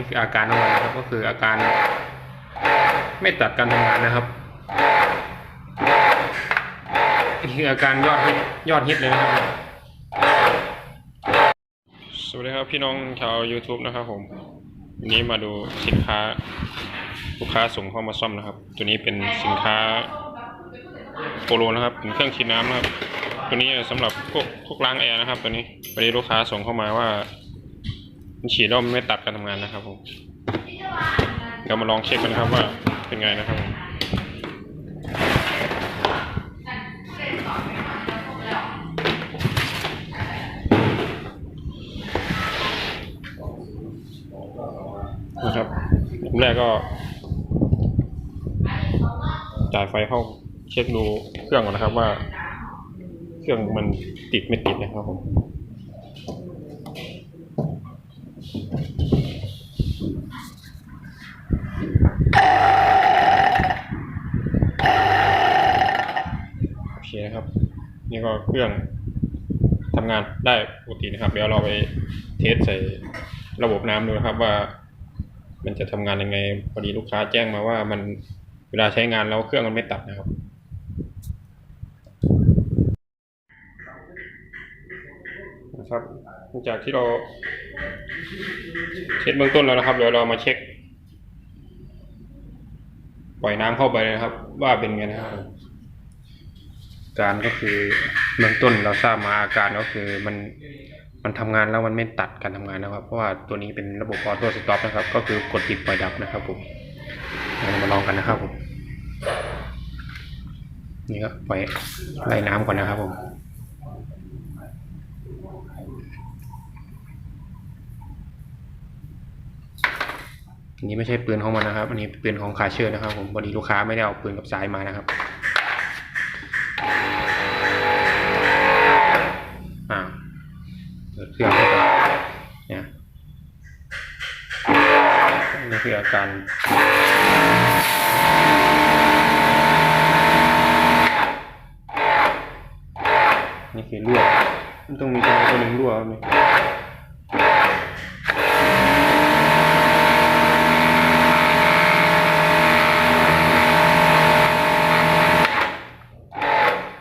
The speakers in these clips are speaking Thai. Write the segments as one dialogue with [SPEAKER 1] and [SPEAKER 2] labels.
[SPEAKER 1] นี่คืออาการของมันนะครับ ก็คืออาการไม่ตัดการทำงานนะครับนี่คืออาการยอดฮิตยอดฮิตเลยนะครับ สวัสดีครับพี่น้องชาว YouTube นะครับผมวันนี้มาดูสินค้าลูกค้าส่งเข้ามาซ่อมนะครับ ตัวนี้เป็นสินค้าโปโลนะครับเป็นเครื่องฉีดน้ำนะครับ ตัวนี้สำหรับพวกพวกล้างแอร์นะครับ ตัวนี้วันนี้ลูกค้าส่งเข้ามาว่า ฉีดแล้วไม่ตัดการทำงานนะครับผมเดี๋ยวมาลองเช็คกันนะครับว่าเป็นไงนะครับผมนะครับอันแรกก็ จ่ายไฟเข้าเช็คดูเครื่องก่อนนะครับว่า เครื่องมันติดไม่ติดนะครับผม โอเคนะครับ นี่ก็เครื่องทำงานได้ปกตินะครับ เดี๋ยวเราไปเทสใส่ระบบน้ำดูนะครับว่า มันจะทำงานยังไงพอดีลูกค้าแจ้งมาว่ามันเวลาใช้งานแล้วเครื่องมันไม่ตัดนะครับนะครับ จากที่เราเช็คเบื้องต้นแล้วนะครับเดี๋ยวเรามาเช็ค ปล่อยน้ำเข้าไปเลยนะครับ ว่าเป็นไงนะครับการก็คือเบื้องต้นเราทราบมาอาการก็คือมันมันทำงานแล้วมันไม่ตัดการทำงานนะครับ เพราะว่าตัวนี้เป็นระบบออโต้สต็อปนะครับ ก็คือกดปิดปล่อยดับนะครับผมเรามาลองกันนะครับผมนี่ก็ปล่อยไล่น้ำก่อนนะครับผม อันนี้ไม่ใช่ปืนของมันนะครับ อันนี้ปืนของคาเชอร์นะครับ ผมพอดีลูกค้าไม่ได้เอาปืนกับสายมานะครับอ่าเปิดเครื่องให้ก่อนเนี่ยนี่คืออาการนี่คือรั่วมันต้องมีตัวตัวหนึ่งรั่วครับเนี่ย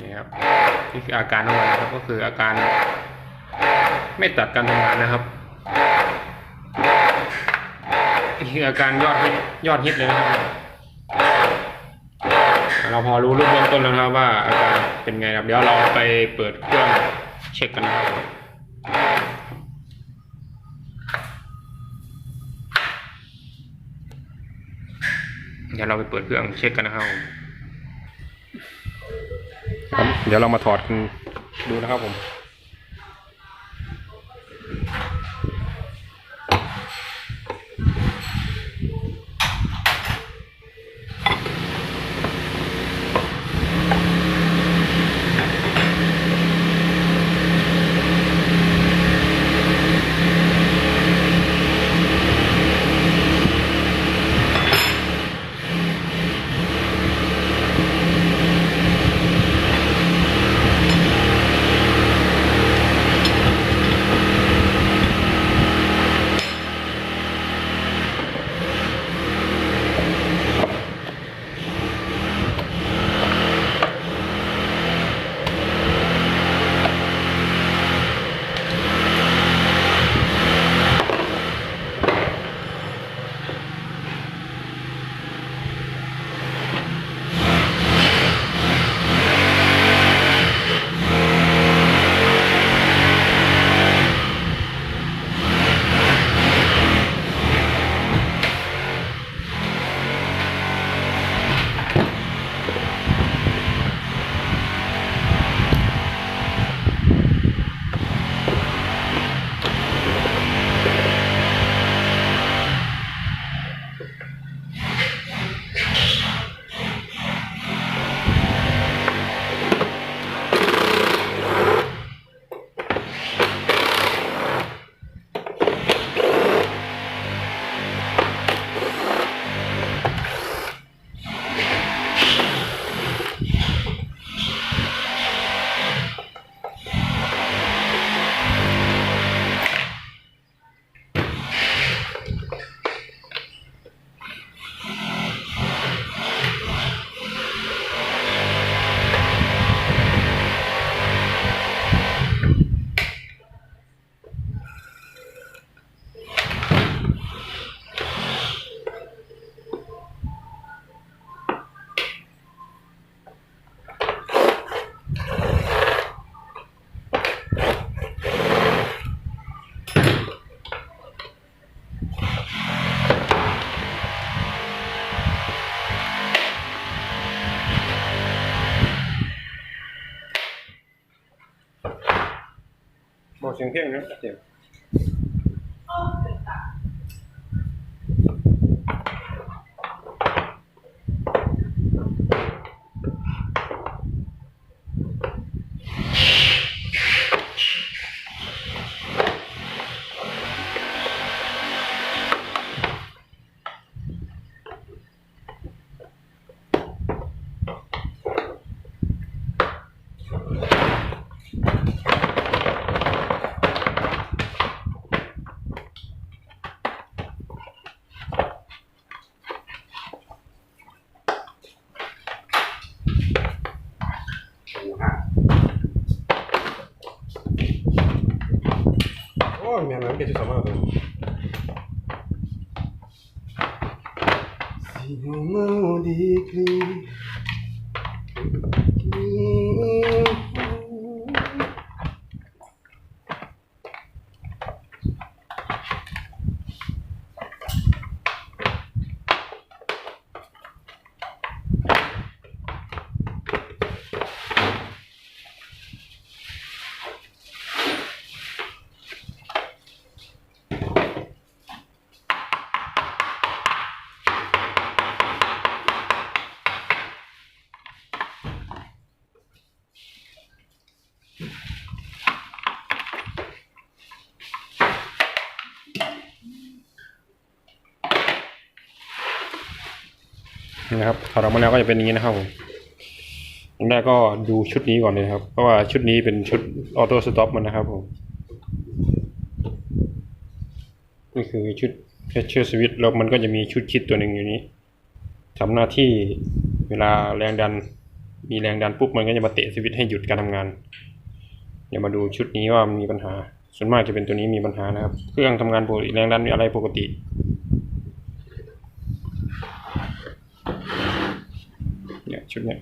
[SPEAKER 1] นี่ครับ นี่คืออาการของมันนะ็คืออาการไม่ตัดการทำงานนะครับนี่คืออาการยอดฮิตยอดฮิตเลยนะครับ เราพอรู้รูปเบื้องต้นแล้วครับว่าอาการเป็นไงครับเดี๋ยวเราไปเปิดเครื่องเช็คกันนะครับเดี๋ยวเราไปเปิดเครื่องเช็คกันนะครับผมครับเดี๋ยวเรามาถอดกัน ดูนะครับผม บอกเสียงเที่ยงนะเสียงโอ้ยแม่น้ำเกจิสมาตัวสิโมดีคลี นี่นะครับถอดออกมาแล้วก็จะเป็นอย่างนี้นะครับผมอันแรกก็ดูชุดนี้ก่อนเลยครับ เพราะว่าชุดนี้เป็นชุดออโต้สต็อปมันนะครับผมนี่คือชุด pressure switch แล้วมันก็จะมีชุดคิดตัวหนึ่งอยู่นี้ทำหน้าที่เวลาแรงดัน มีแรงดันปุ๊บมันก็จะมาเตะสวิตช์ให้หยุดการทำงาน เดี๋ยวมาดูชุดนี้ว่ามีปัญหา ส่วนมากจะเป็นตัวนี้มีปัญหานะครับ เครื่องทำงานปกติแรงดันมีอะไรปกติ เนี่ยชุดเนี้ย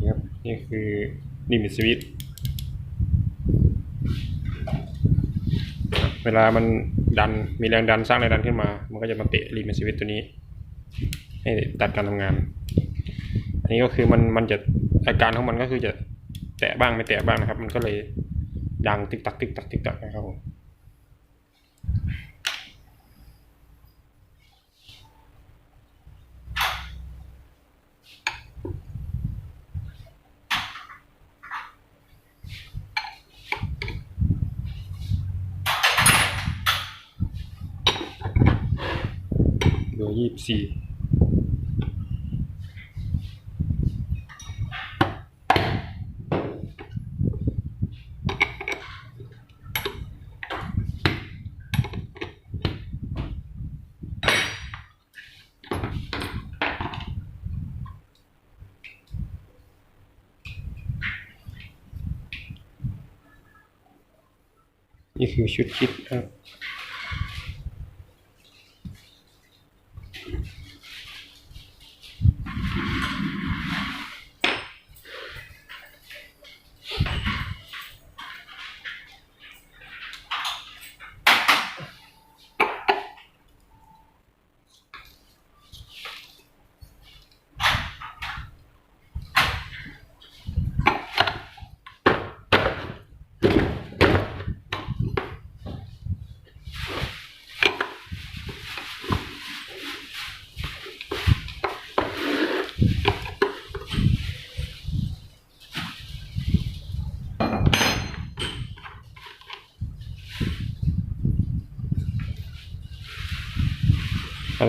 [SPEAKER 1] นี่ครับนี่คือ ลิมิตสวิตเวลามันดันมีแรงดันสร้างแรงดันขึ้นมา มันก็จะมาเตะลิมิตสวิตตัวนี้ ให้ตัดการทำงาน อันนี้ก็คือมันมันจะอาการของมันก็คือจะแตะบ้างไม่แตะบ้างนะครับ มันก็เลยดังติ๊กตักติ๊กตักติ๊กตักนะครับผม เบอร์ยี่สิบสี่นี่คือชุดคิดครับ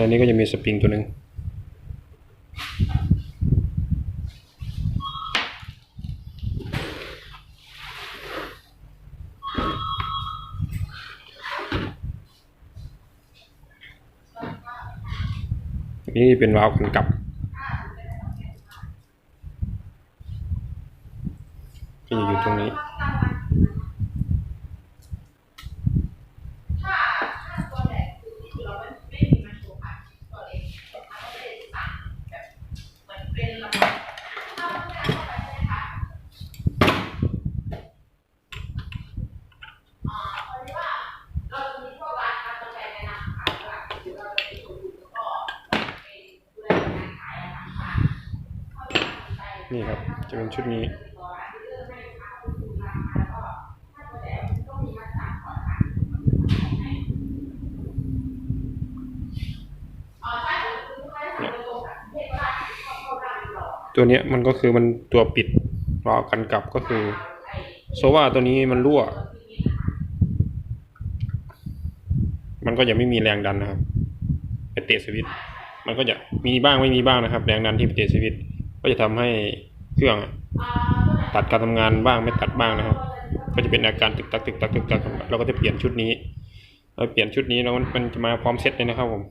[SPEAKER 1] อันนี้ก็จะมีสปริงตัวหนึ่งนี่เป็นวาล์วกันกลับ นี่ครับ จะเป็นชุดนี้ ตัวเนี้ยมันก็คือมันตัวปิดรอกันกลับก็คือโซว่าตัวนี้มันรั่ว มันก็จะไม่มีแรงดันนะครับไปเตะสวิตช์มันก็จะมีบ้างไม่มีบ้างนะครับ แรงดันที่ไปเตะสวิต์ ก็จะทำให้เครื่องตัดการทำงานบ้างไม่ตัดบ้างนะครับ ก็จะเป็นอาการตึกตักตึกตักตึกตักเราก็จะเปลี่ยนชุดนี้เราเปลี่ยนชุดนี้แล้วมันจะมาพร้อมเซตเลยนะครับผม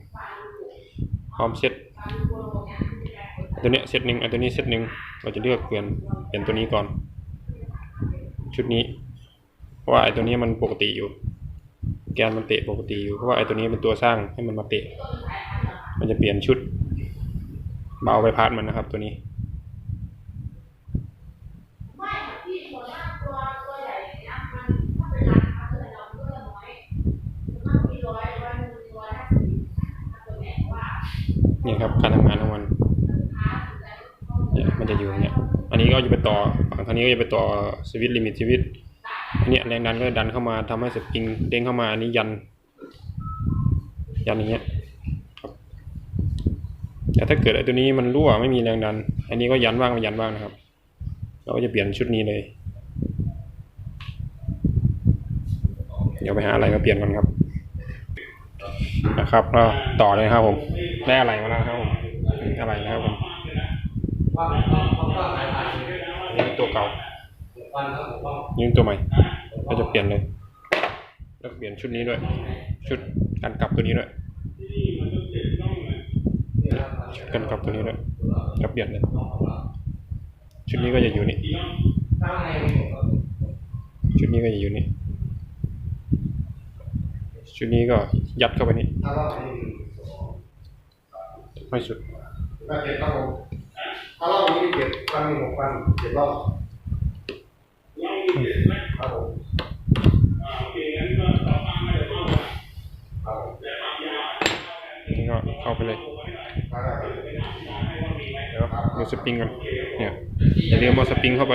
[SPEAKER 1] พร้อมเซตตัวเนี้ยเซตหนึ่งอันตัวนี้เซตหนึ่งเราจะเลือกเปลี่ยนเปลี่ยนตัวนี้ก่อน ชุดนี้ เพราะว่าไอ้ตัวนี้มันปกติอยู่ แกนมันเตะปกติอยู่เพราะว่าไอ้ตัวนี้เป็นตัวสร้างให้มันมาเตะ มันจะเปลี่ยนชุดเบาไปพาร์ทมันนะครับตัวนี้ นี่ครับการทำงานของมันเนี่ยมันจะอยู่อย่างเนี้ยอันนี้ก็จะไปต่อฝั่งทางนี้ก็จะไปต่อสวิตลิมิตสวิตอันนี้แรงดันก็ดันเข้ามาทำให้สปริงเด้งเข้ามาอันนี้ยัน ยันอย่างเงี้ยครับแต่ถ้าเกิดไอ้ตัวนี้มันรั่วไม่มีแรงดัน อันนี้ก็ยันบ้างไม่ยันบ้างนะครับ เราก็จะเปลี่ยนชุดนี้เลย เดี๋ยวไปหาอะไรมาเปลี่ยนก่อนครับนะครับก็ต่อเลยครับผม ได้อะไรมาแล้วครับผมอะไรนะครับผมนี่ตัวเก่านี่เป็นตัวใหม่ก็จะเปลี่ยนเลย แล้วเปลี่ยนชุดนี้ด้วย ชุดการกลับตัวนี้ด้วยชุดการกลับตัวนี้ด้วยก็เปลี่ยนเลย ชุดนี้ก็จะอยู่นี่ ชุดนี้ก็จะอยู่นี่ ชุดนี้ก็ยัดเข้าไปนี่ ไม่สุด
[SPEAKER 2] ก็เจ็ดครับผมถ้ารอบนี้เจ็ดวันหนึ่งหกวันเจ็ดรอบครับผมครับผม
[SPEAKER 1] นี่ก็เข้าไปเลย
[SPEAKER 2] ครับ
[SPEAKER 1] เดี๋ยวดูสปริงกันเนี่ยอย่าลืมเอาสปริงเข้าไป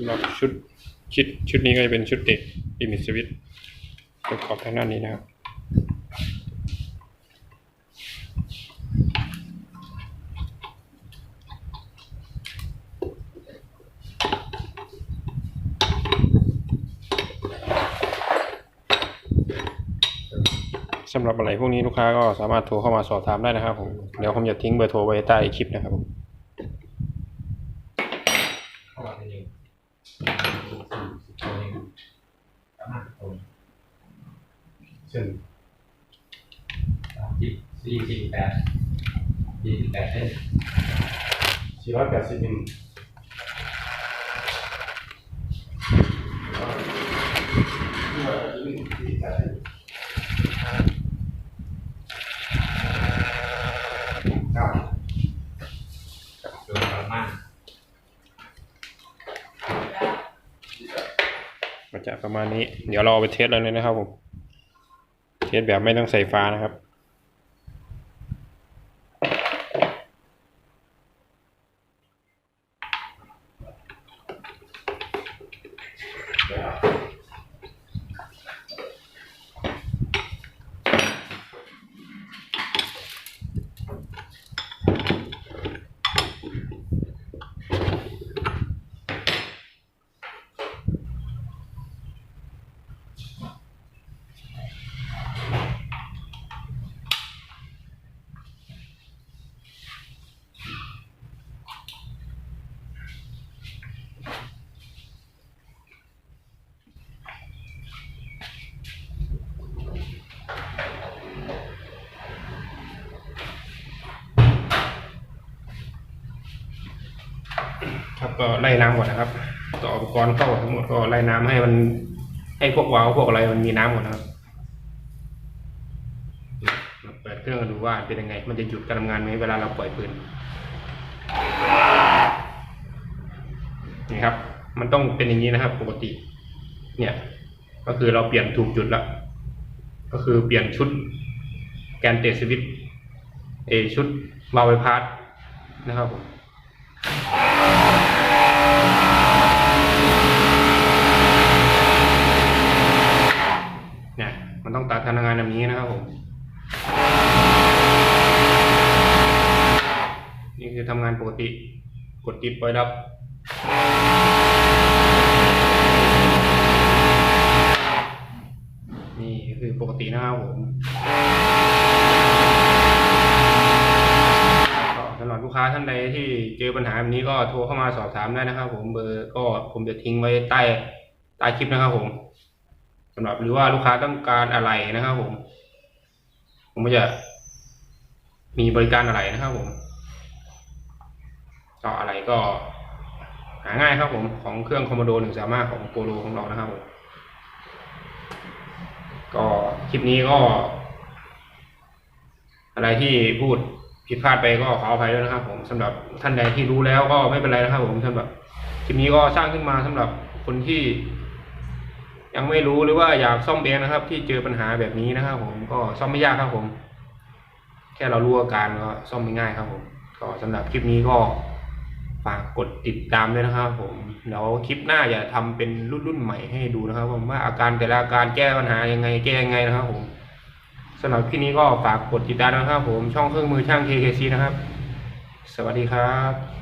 [SPEAKER 1] สำหรับชุดชุดชุดนี้ก็จะเป็นชุดเตะลิมิตสวิตประกอบทางด้านนี้นะครับสำหรับอะไรพวกนี้ลูกค้าก็สามารถโทรเข้ามาสอบถามได้นะครับผม เดี๋ยวผมจะทิ้งเบอร์โทรไว้ใต้คลิปนะครับผม
[SPEAKER 2] เข้ามาเป็นยัง เช่น
[SPEAKER 3] สี่สิบแปดสี่สิบแปดเส้น
[SPEAKER 2] สี่ร้อยแปดสิบมิลครับ
[SPEAKER 3] โดยประมาณ
[SPEAKER 1] มันจะ ประมาณนี้ เดี๋ยวเราเอาไปเทสแล้วเลยนะครับผม เทสแบบไม่ต้องใส่ฟ้านะครับ
[SPEAKER 2] ค
[SPEAKER 1] ก็ไล่น้ำก่อนนะครับ ต่ออุปกรณ์เข้าทั้งหมดก็ไล่น้ำให้มันให้พวกวาล์วพวกอะไรมันมีน้ำหมดนะครับมาเปิดเครื่องดูว่าเป็นยังไง มันจะหยุดการทำงานไหมเวลาเราปล่อยปืนนี่ครับ มันต้องเป็นอย่างนี้นะครับ ปกติ เนี่ย ก็คือเราเปลี่ยนถูกจุดแล้วก็คือเปลี่ยนชุดแกนเตสวิตเอชุดวาล์วไบพาสนะครับผม เนี่ย มันต้องตัดการทำงานแบบนี้นะครับผม นี่คือทำงานปกติ กดติดปล่อยดับ นี่คือปกตินะครับผมสำหรับลูกค้าท่านใดที่เจอปัญหาแบบนี้ก็โทรเข้ามาสอบถามได้นะครับผมเบอร์ก็ผมจะทิ้งไว้ใต้ใต้คลิปนะครับผม สำหรับหรือว่าลูกค้าต้องการอะไรนะครับผม ผมก็จะมีบริการอะไรนะครับผมก็ออะไรก็ หาง่ายครับผมของเครื่องคอมโมโดหนึ่งสามารถของโปโลของเรานะครับผมก็คลิปนี้ก็ อะไรที่พูดผิดพลาดไปก็ขออภัยด้วยนะครับ ผมสำหรับท่านใดที่รู้แล้วก็ไม่เป็นไรนะครับ ผมสำหรับคลิปนี้ก็สร้างขึ้นมาสำหรับคนที่ ยังไม่รู้หรือว่าอยากซ่อมเองนะครับ ที่เจอปัญหาแบบนี้นะครับ ผมก็ซ่อมไม่ยากครับผม แค่เรารู้อาการก็ซ่อมไม่ง่ายครับผมก็สำหรับคลิปนี้ก็ฝากกดติดตามด้วยนะครับผมแล้วคลิปหน้าอย่าทำเป็นรุ่นรุ่นใหม่ให้ดูนะครับผมว่าอาการแต่ละอาการแก้ปัญหายังไงแก้ยังไงนะครับผมสำหรับคลิปนี้ก็ฝากกดติดตามนะครับผมช่องเครื่องมือช่าง KKC นะครับ สวัสดีครับ